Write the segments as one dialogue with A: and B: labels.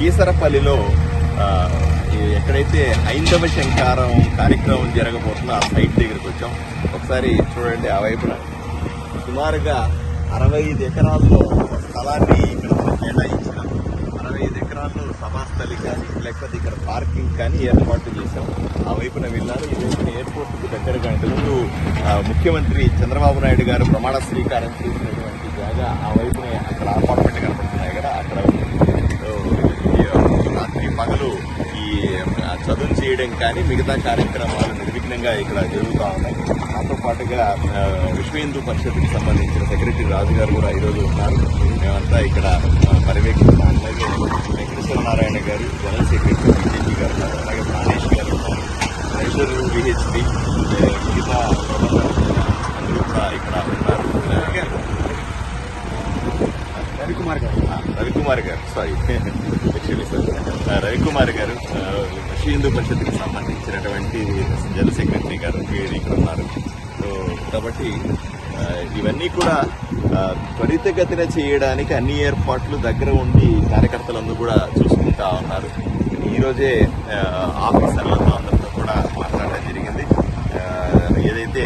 A: కీసరపల్లిలో ఎక్కడైతే హైందవ శంకారం కార్యక్రమం జరగబోతున్న ఆ సైట్ దగ్గరికి వచ్చాం. ఒకసారి చూడండి ఆ వైపున. సుమారుగా అరవై ఐదు ఎకరాల్లో స్థలాన్ని ఇక్కడ కేటాయించాం. అరవై ఐదు ఎకరాల్లో సభాస్థలి కానీ లేకపోతే ఇక్కడ పార్కింగ్ కానీ ఏర్పాటు చేశాం. ఆ వైపున వెళ్ళాను ఈ వైపున ఎయిర్పోర్ట్కు దగ్గరగా ఇంతకుముందు ముఖ్యమంత్రి చంద్రబాబు నాయుడు గారు ప్రమాణ స్వీకారం చేసినటువంటి జాగా ఆ వైపునే అక్కడ అపార్ట్మెంట్ కనపడుతున్నాయి కదా అక్కడ సో, ఈ, రాత్రి పగలు ఈ ఆ, చదువు చేయడం కానీ మిగతా కార్యక్రమాలు నిర్విఘ్నంగా ఇక్కడ జరుగుతూ ఉన్నాయి. దాంతో పాటుగా ఆ, విశ్వ హిందూ పరిషత్కి సంబంధించిన సెక్రటరీ రాజు గారు కూడా ఈరోజు ఉన్నారు. మేమంతా ఇక్కడ పర్యవేక్షిస్తాం. అలాగే వెంకటేశ్వర నారాయణ గారు జనరల్ సెక్రటరీ బీజేపీ గారు అలాగే ప్రాణేష్ గారు మైసూరు ట్రెజరర్ విహెచ్పి మిగతా ప్రబంధకులు అందరూ కూడా ఇక్కడ ఉన్నారు అలాగే
B: రవికుమార్ గారు.
A: రవికుమార్ గారు సారీ యాక్చువల్లీ సార్ రవికుమార్ గారు కృషి హిందూ పరిషత్కి సంబంధించినటువంటి జనరల్ సెక్రటరీ గారు వీరు ఇక్కడ ఉన్నారు. సో కాబట్టి ఇవన్నీ కూడా త్వరితగతిన చేయడానికి అన్ని ఏర్పాట్లు దగ్గర ఉండి కార్యకర్తలందరూ కూడా చూసుకుంటా ఉన్నారు. ఈరోజే ఆఫీసర్లతో అందరితో కూడా మాట్లాడడం జరిగింది. ఏదైతే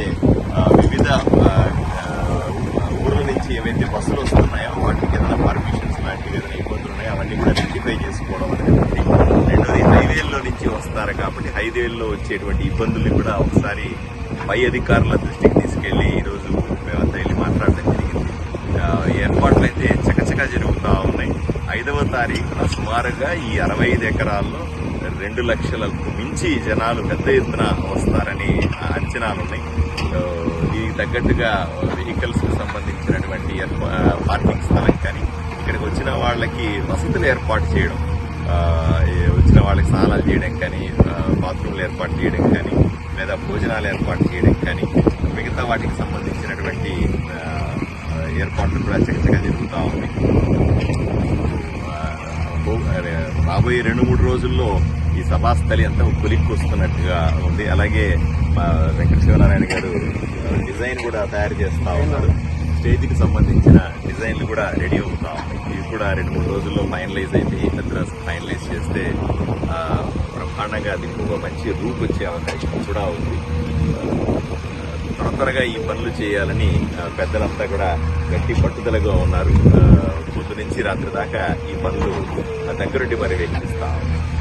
A: కాబట్టి హైవేల్లో వచ్చేటువంటి ఇబ్బందుల్ని కూడా ఒకసారి పై అధికారుల దృష్టికి తీసుకెళ్ళి ఈరోజు మేమంతా వెళ్ళి మాట్లాడడం జరిగింది. ఏర్పాట్లు అయితే చకచకా జరుగుతూ ఉన్నాయి. ఐదవ తారీఖున సుమారుగా ఈ అరవై ఐదు ఎకరాల్లో రెండు లక్షలకు మించి జనాలు పెద్ద ఎత్తున వస్తారని అంచనాలు ఉన్నాయి. దీనికి తగ్గట్టుగా వెహికల్స్కి సంబంధించినటువంటి ఏర్పా- పార్కింగ్ స్థలం కానీ ఇక్కడికి వచ్చిన వాళ్ళకి వసతులు ఏర్పాటు చేయడం వచ్చిన వాళ్ళకి స్నానాలు చేయడం కానీ బాత్రూమ్లు ఏర్పాటు చేయడం కానీ లేదా భోజనాలు ఏర్పాటు చేయడం కానీ మిగతా వాటికి సంబంధించినటువంటి ఏర్పాట్లు కూడా చక్కగా జరుగుతూ ఉంది. రాబోయే రెండు మూడు రోజుల్లో ఈ సభాస్థలి అంతా కొలిక్కి వస్తున్నట్టుగా ఉంది. అలాగే మా వెంకట శివనారాయణ గారు డిజైన్ కూడా తయారు చేస్తూ ఉన్నారు. స్టేజ్కి సంబంధించిన డిజైన్లు కూడా రెడీ అవుతా కూడా రెండు మూడు రోజుల్లో ఫైనలైజ్ అయిపోయి మద్రాస్ ఫైనలైజ్ చేస్తే బ్రహ్మాండంగా అది ఒక మంచి రూప్ వచ్చే అవకాశం కూడా ఉంది. త్వర త్వరగా ఈ పనులు చేయాలని పెద్దలంతా కూడా గట్టి పట్టుదలగా ఉన్నారు. పొద్దు నుంచి రాత్రి దాకా ఈ పనులు దగ్గరుండి పర్యవేక్షిస్తా. ఉన్నారు